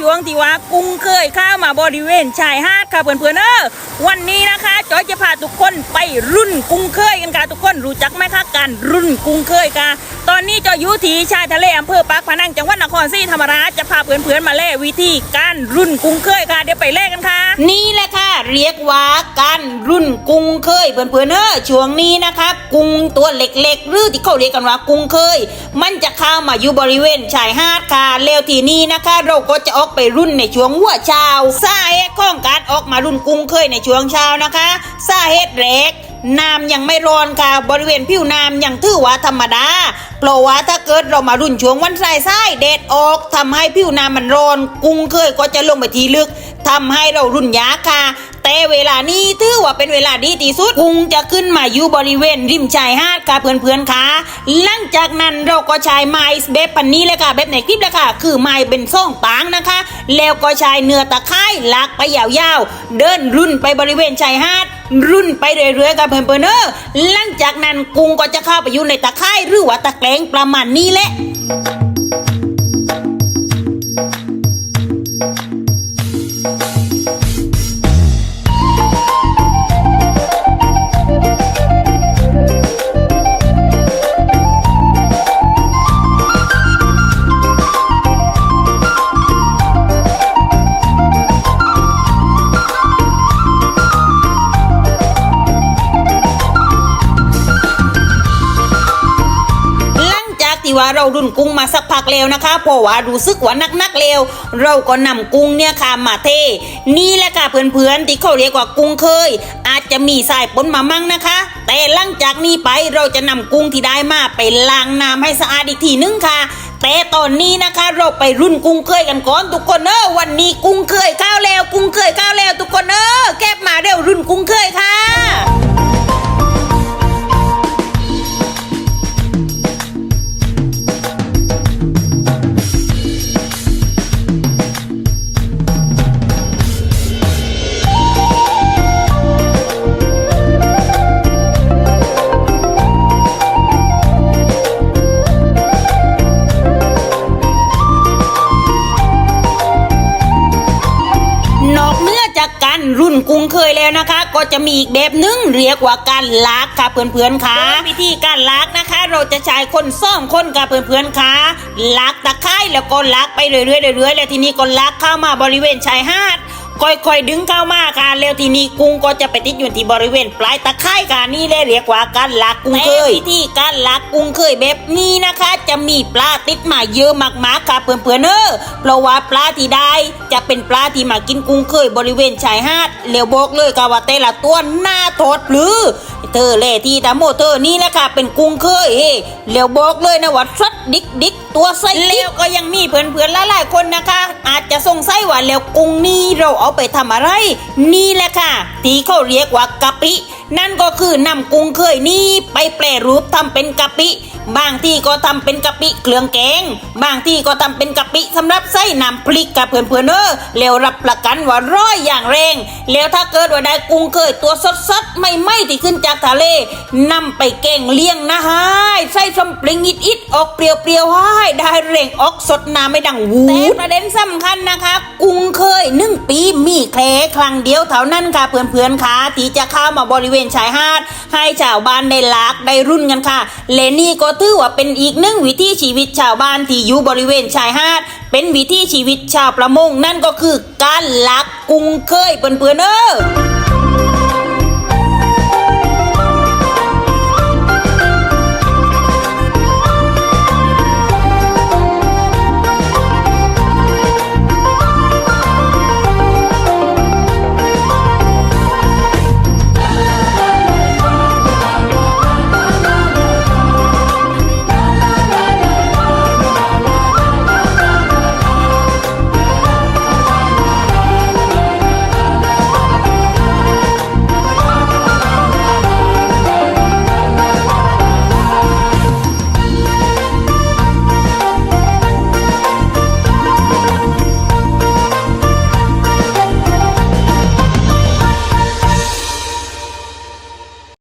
ช่วงที่ว่ากุ้งเคยเข้ามาบริเวณชายหาดค่ะเพื่อนๆเออวันนี้นะคะจอยจะพาทุกคนไปรุ่นกุ้งเคยกันค่ะทุกคนรู้จักไหมคะการรุ่นกุ้งเคยค่ะตอนนี้จอยอยู่ที่ชายทะเลอำเภอปากพนังจังหวัดนครศรีธรรมราชจะพาเพื่อนๆมาเล่วิธีการรุ่นกุ้งเคยค่ะเดี๋ยวไปเล่กันค่ะ นี่แหละค่ะเรียกว่าการรุ่นกุ้งเคยเพื่อนๆเออช่วงนี้นะคะกุ้งตัวเล็กๆหรือที่เขาเรียกกันว่ากุ้งเคย มันจะเข้ามาอยู่บริเวณชายหาดค่ะแล้วทีนี้นะคะ เราก็จะออกไปรุ่นในช่วงหัวเช้าสาเหตุของการออกมารุ่นกุ้งเคยในช่วงเช้านะคะสาเหตุแรกน้ำยังไม่ร้อนค่ะ บริเวณผิวน้ำยังถือว่าธรรมดาเพราะว่าถ้าเกิดเรามารุ่นช่วงวันสายสายแดดออกทำให้ผิวน้ำมันร้อน กุ้งเคยก็จะลงไปทีลึกทำให้เรารุ่นยาค่ะ แต่เวลานี้ถือว่าเป็นเวลาดีที่สุดกุ้งจะขึ้นมาอยู่บริเวณริมชายหาดค่ะเพื่อนๆค่ะหลังจากนั้นเราก็ใช้ไม้แบบปันนี้เลยค่ะแบบในคลิปเลยค่ะ คือไม้เป็นซ่องปางนะคะ แล้วก็ใช้เนื้อตะไคร้ลากไปยาวๆ เดินรุ่นไปบริเวณชายหาดรุ่นไปเรื่อยๆกับเพื่อนๆเนอหลังจากนั้นกุ้งก็จะเข้าไปอยู่ในตะไคร้หรือว่าตะแกรงประมาณนี้แหละ ที่ว่าเรารุ่นกุ้งมาสักพักแล้วนะคะเพราะว่ารู้สึกว่านักๆแล้วเราก็นำกุ้งเนี่ยค่ะมาเท นี่แหละค่ะเพื่อนๆที่เขาเรียกว่ากุ้งเคย อาจจะมีสายปนมามั่งนะคะ แต่หลังจากนี้ไปเราจะนำกุ้งที่ได้มาไปล้างน้ำให้สะอาดอีกทีนึงค่ะแต่ตอนนี้นะคะเราไปรุ่นกุ้งเคยกันก่อนทุกคนเออวันนี้กุ้งเคยข้าวแล้ว กุ้งเคยข้าวแล้วทุกคนเออ รุ่นกุ้งเคยแล้วนะคะ ก็จะมีอีกแบบหนึงเรียกว่าการลักค่ะเพื่อนๆค่ะวิธีการลักนะคะ เราจะใช้คนซ่อมคนค่ะเพื่อนๆค่ะลักตะไคร้แล้วก็ลักไปเรื่อยๆเรื่อยๆแล้วทีนี้ก็ลักเข้ามาบริเวณชายหาด ค่อยๆดึงเข้ามาค่ะแล้วทีนี้กุ้งก็จะไปติดอยู่ที่บริเวณปลายตะไคร้ค่ะนี่เลยเรียกว่าการลักกุ้งเคยวิธีการลักกุ้งเคยแบบนี้นะคะ จะมีปลาติดมาเยอะมากๆค่ะเพื่อนๆเนอะเพราะว่าปลาที่ได้จะเป็นปลาที่มากินกุ้งเคยบริเวณชายหาดเร็วบอกเลยค่ะว่าแต่ละตัวหน้าทดหรือเธอเล่ที่ตามโมเธอนี่แหละค่ะเป็นกุ้งเคยเฮ้เร็วบอกเลยนะว่าสัดดิกดิกตัวไส้แล้วก็ยังมีเพื่อนๆหลายๆคนนะคะ อาจจะสงสัยว่าแล้วกุ้งนี่เราเอาไปทำอะไร นี่แหละค่ะ ที่เขาเรียกว่ากะปิ นั่นก็คือนำกุ้งเคยนี้ไปแปรรูปทำเป็นกะปิ บางที่ก็ทำเป็นกะปิเครื่องแกง บางที่ก็ทำเป็นกะปิสำหรับใส่น้ำพริกกับเพื่อนๆเนอะแล้วรับประกันว่าร้อยอย่างแรง แล้วถ้าเกิดว่าได้กุ้งเคยตัวสดๆไม่ไหม้ที่ขึ้นจากทะเลนำไปแกงเลี้ยงนะฮายใส่สมปริงอิดๆออกเปรี้ยวให้ได้แรงออกสดน้ำไม่ดังวูดแต่ประเด็นสำคัญนะคะ กุ้งเคยหนึ่งปีมีแค่ครั้งเดียวเท่านั้นค่ะเพื่อนๆค่ะที่จะเข้ามาบริเวณชายหาด ให้ชาวบ้านได้ลักได้รุ่นกันค่ะ เลนี่ก็ถือว่าเป็นอีกหนึ่งวิถีชีวิตชาวบ้านที่อยู่บริเวณชายหาด เป็นวิถีชีวิตชาวประมงนั่นก็คือการลักกุ้งเคยเพื่อนๆเออ